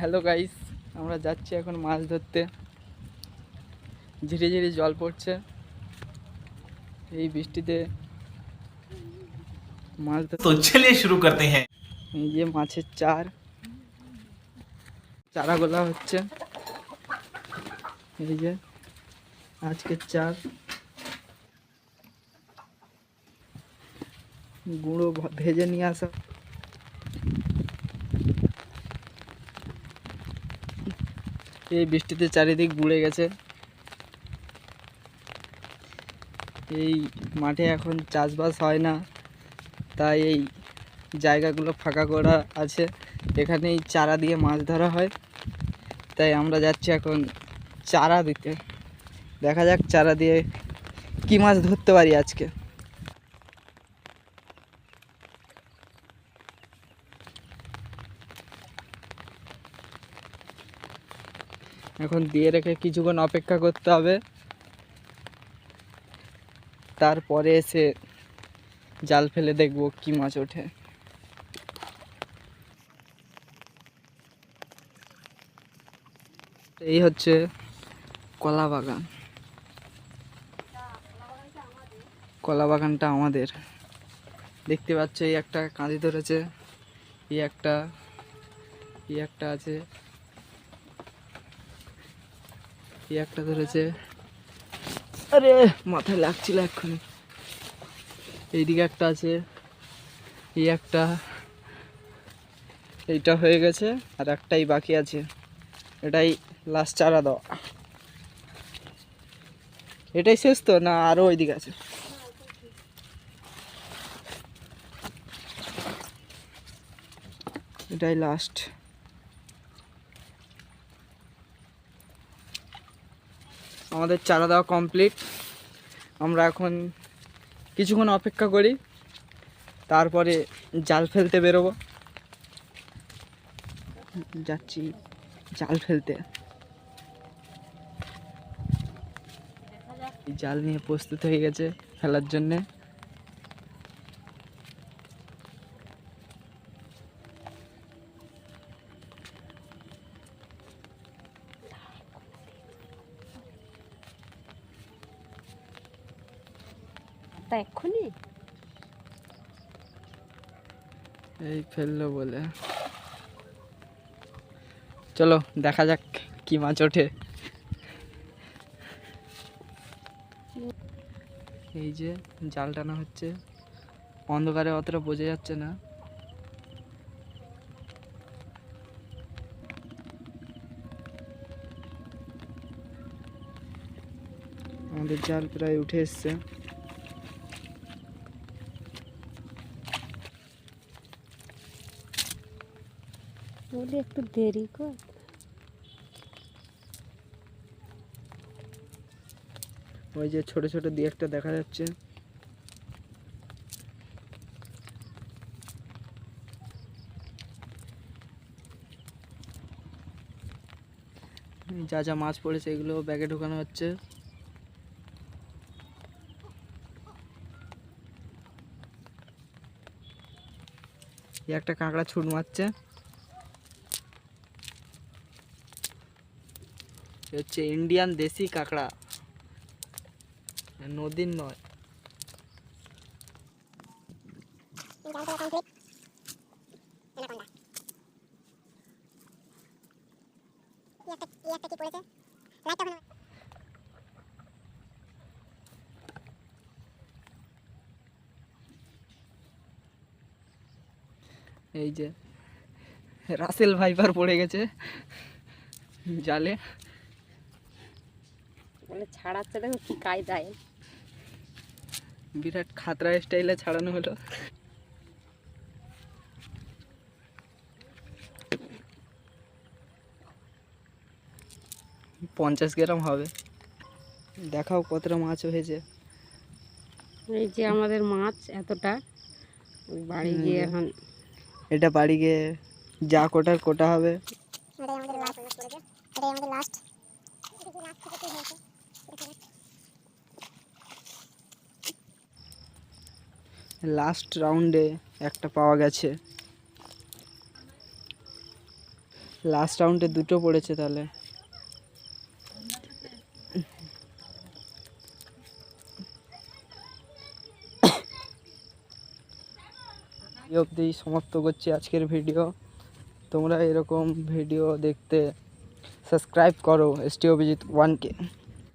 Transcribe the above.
Hello guys हमें जाछ धरते धीरे धीरे जल पड़े बिस्टीते तो चलिए शुरू करते हैं। ये माचे चार चारा गोला हे आज के चार गुड़ो भेजे नहीं आसा এই বৃষ্টিতে চারিদিক বুড়ে গেছে। এই মাঠে এখন চাষবাস হয় না, তাই এই জায়গাগুলো ফাঁকা করা আছে। এখানেই চারা দিয়ে মাছ ধরা হয়, তাই আমরা যাচ্ছি এখন চারা দিতে। দেখা যাক চারা দিয়ে কি মাছ ধরতে পারি আজকে। এখন দিয়ে রেখে কিছুক্ষণ অপেক্ষা করতে হবে। তারপরে এসে জাল ফেলে দেখব কি মাছ ওঠে। এই হচ্ছে কলা বাগান। কলা বাগানটা আমাদের। দেখতে পাচ্ছ, এই একটা কাঁদি ধরেছে, এই একটা এই একটা আছে। এই একটা ধরেছে? আরে! মাথায় লাগছিল এক্ষুনি। এইদিকে একটা আছে এই একটা। এইটা হয়ে গেছে আর একটাই বাকি আছে। এটাই লাস্ট চারা দেওয়া। এটাই শেষ তো না আরও ওইদিকে আছে? এটাই লাস্ট আমাদের চারা দেওয়া কমপ্লিট আমরা এখন কিছুক্ষণ অপেক্ষা করি, তারপরে জাল ফেলতে বেরোবো। যাচ্ছি জাল ফেলতে। জাল নিয়ে প্রস্তুত হয়ে গেছে ফেলার জন্যে। এক্ষুনি? এই ফেলল বলে। চলো, দেখা যাক কি মাছ ওঠে। এই যে জাল টানা হচ্ছে। অন্ধকারে অতটা বোঝা যাচ্ছে না। আমাদের জাল প্রায় উঠে এসছে। বলি, একটু দেরি কর। ওই যে ছোট ছোট দিয়ে একটা দেখা যাচ্ছে। যা যা মাছ পড়েছে এগুলো ব্যাগে ঢোকানো হচ্ছে। একটা কাঁকড়া ছুট মারছে। হচ্ছে ইন্ডিয়ান দেশি কাঁকড়া। নদীর নয়। এই যে রাসেল ভাইপার পড়ে গেছে। জালে। বলে ছাড়াচ্ছে দেখো কি কায়দায় বিরাট খাতরা স্টাইলে ছাড়ানো হলো। পঞ্চাশ গ্রাম হবে। দেখাও কতটা মাছ হয়েছে। এই যে আমাদের মাছ এতটা বাড়ি গিয়ে এখন এটা বাড়ি গিয়ে যা কোটার কোটা হবে। লাস্ট রাউন্ডে একটা পাওয়া গেছে। লাস্ট রাউন্ডে দুটো পড়েছে তাহলে। অবধি সমাপ্ত করছি আজকের ভিডিও। তোমরা এরকম ভিডিও দেখতে সাবস্ক্রাইব করো এস টি অভিজিৎ ওয়ানকে